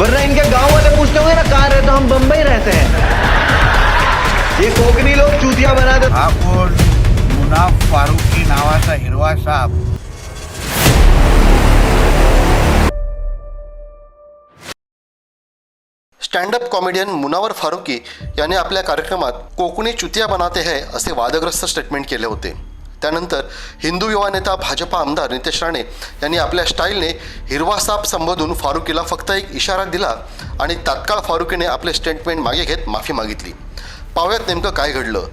Verna इनके गांव वाले पूछते होंगे ना कहाँ रहते हो? हम बम्बई रहते हैं. ये कोकनी लोग चूतिया बना देते हा कोण? मुनाफ फारुकी नावाचा हिरवा साप. स्टँडअप कॉमेडियन मुनावर फारुकी याने आपल्या कार्यक्रमात कोकणी चुतिया बनाते है असे वादग्रस्त स्टेटमेंट केले होते. त्यानंतर हिंदू युवा नेता भाजपा आमदार नितेश राणे यांनी आपल्या स्टाईलने हिरवा साप संबोधून फारुकीला फक्त एक इशारा दिला आणि तात्काळ फारुकीने आपले स्टेटमेंट मागे घेत माफी मागितली. पाहुयात नेमकं काय घडलं.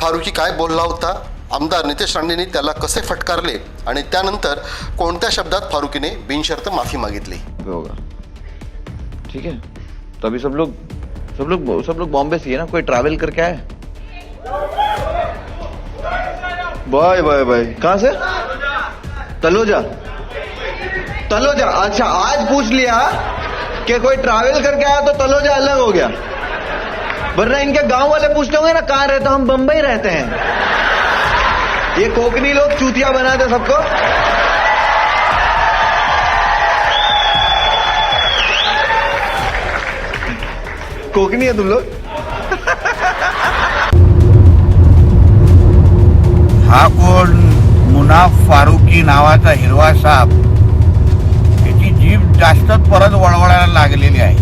फारुकी काय बोलला होता? आमदार नितेश राणेंनी त्याला कसे फटकारले? आणि त्यानंतर कोणत्या शब्दात फारुकीने बिनशर्त माफी मागितली? ठीक है तो अभी सब लोग सब लोग सब लोग बॉम्बे से है ना? कोई ट्रैवल करके आए? बाय बाय बाय कहाँ से? तलोजा तलोजा अच्छा आज पूछ लिया कि कोई ट्रैवल करके आया तो तलोजा अलग हो गया। वरना इनके गाँव वाले पूछते होंगे ना, कहाँ रहते हम बम्बई रहते हैं। ये कोकनी लोग चूतिया बनाते सबको। कोकनी है तुम लोग? हा कोण मुनाफ फारुकी नावाचा हिरवा साप त्याची जीभ जास्तच परत वळवळायला लागलेली आहे.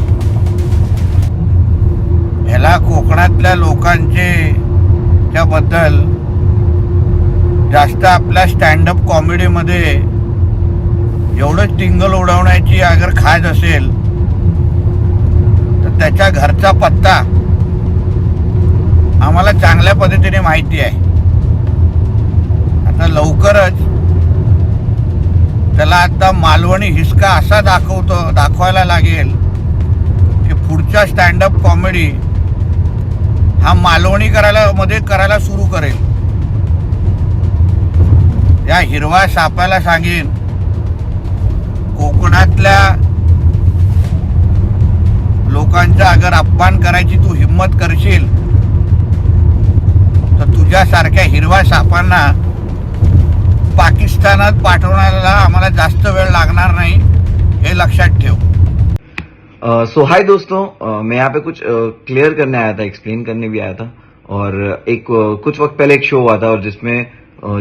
ह्याला कोकणातल्या लोकांचे त्याबद्दल जास्त आपल्या स्टँडअप कॉमेडीमध्ये एवढंच टिंगल उडवण्याची अगर खाज असेल तर त्याच्या घरचा पत्ता आम्हाला चांगल्या पद्धतीने माहिती आहे. तर लवकरच त्याला आता मालवणी हिसका असा दाखवतो दाखवायला लागेल की पुढच्या स्टँडअप कॉमेडी हा मालवणी करायला मध्ये करायला सुरू करेल. या हिरवा सापाला सांगेन कोकणातल्या लोकांचा अगर अपमान करायची तू हिंमत करशील? तर तुझ्यासारख्या हिरवा सापांना पाकिस्तानात पाठवण्याला आम्हाला जास्त वेळ लागणार नाही लक्षात ठेव. सो हाय दोस्तों. uh, मैं यहाँ पे कुछ क्लियर करने आया था एक्सप्लेन करने भी आया था। और एक uh, कुछ वक्त पहले एक शो हुआ था और जिसमें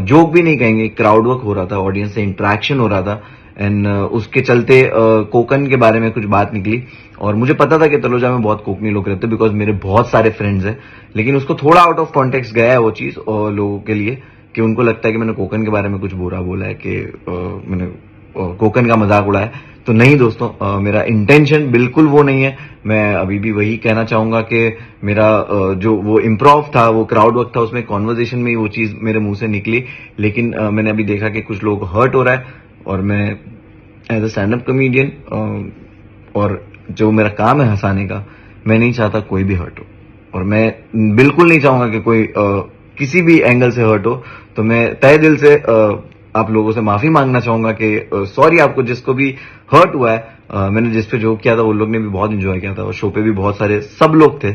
जोक भी नहीं कहेंगे क्राउड वर्क हो रहा था ऑडियंस से इंट्रैक्शन हो रहा था। एंड उसके चलते uh, कोकन के बारे में कुछ बात निकली। और मुझे पता था कि तलोजा में बहुत कोकनी लोग रहते बिकॉज़ मेरे बहुत सारे फ्रेंड्स हैं। लेकिन उसको थोड़ा आउट ऑफ़ कॉन्टेक्स्ट गया है वो चीज़ लोगों के लिए। कि उनको लगता है कि मैंने कोकन के बारे में कुछ बुरा बोला है कि अ, मैंने अ, कोकन का मज़ाक उड़ाया तो नहीं दोस्तों अ, मेरा इंटेंशन बिल्कुल वो नहीं है। मैं अभी भी वही कहना चाहूँगा कि मेरा अ, जो वो इम्प्रोव था वो क्राउड वर्क था उसमें कॉन्वर्जेशन में वो चीज़ मेरे मुँह से निकली। लेकिन अ, मैंने अभी देखा कि कुछ लोग हर्ट हो रहा है और मैं as a stand up comedian और जो मेरा काम है हंसाने का मैं नहीं चाहता कोई भी हर्ट हो। और मैं बिल्कुल नहीं चाहूँगा कि कोई अ, किसी भी एंगल से हर्ट हो तो मैं तय दिल से आप लोगों से माफ़ी मांगना चाहूँगा कि सॉरी आपको जिसको भी हर्ट हुआ है मैंने जिस पे जोक किया था, वो लोग ने भी बहुत एंजॉय किया था। और शो पे भी बहुत सारे, सब लोग थे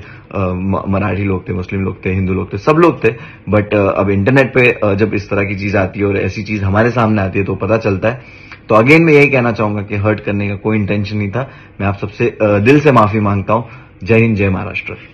मराठी लोग थे, मुस्लिम लोग थे, हिंदू लोग थे, सब लोग थे। बट अब इंटरनेट पे जब इस तरह की चीज़ आती है और ऐसी चीज़ हमारे सामने आती है तो पता चलता है। तो अगेन मैं यही कहना चाहूँगा कि हर्ट करने का कोई इंटेंशन नहीं था। मैं आप सबसे दिल से माफ़ी माँगता हूँ। जय हिंद, जय महाराष्ट्र।